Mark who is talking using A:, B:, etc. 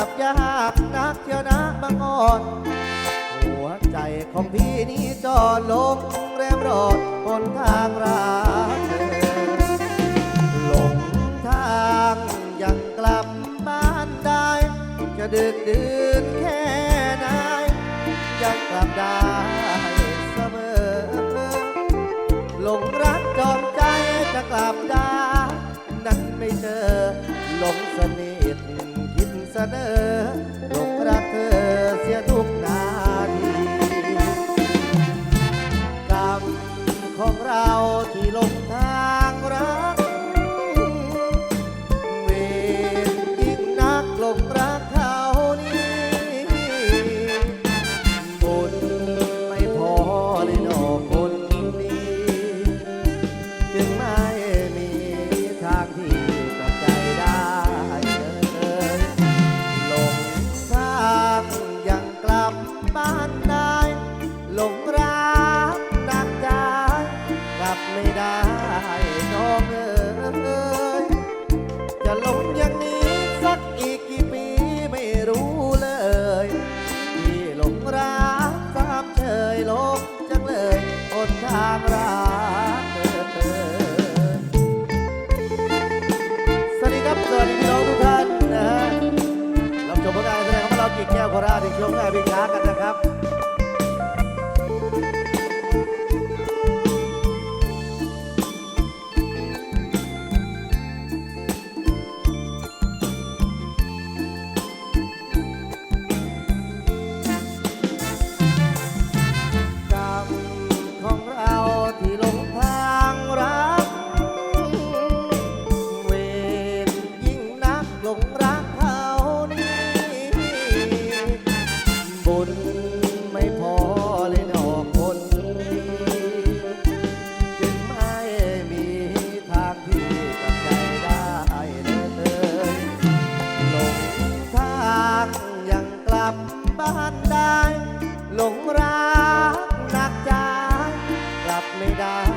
A: ลับยากนักเที่ยวนะบางอ่อน หัวใจของพี่นี่จอดลงแรมรอดบนทางรักหลงทางยังกลับบ้านได้ จะดึกดื่นแค่ไหนยังกลับได้เสมอ หลงรักจอมใจจะกลับได้ นั้นไม่เจอหลงสนิท เสนอลง บ้านได้หลงรักนักใจกลับไม่ได้น้องเอ๋ยจะหลงอย่างนี้สักอีกกี่ปีไม่รู้เลยที่หลงรักตามเฉยหลงจังเลยหนทาง โคราชในช่วงแอบพิงค้ากันนะครับ กได้ หลงรักหนักใจกลับไม่ได้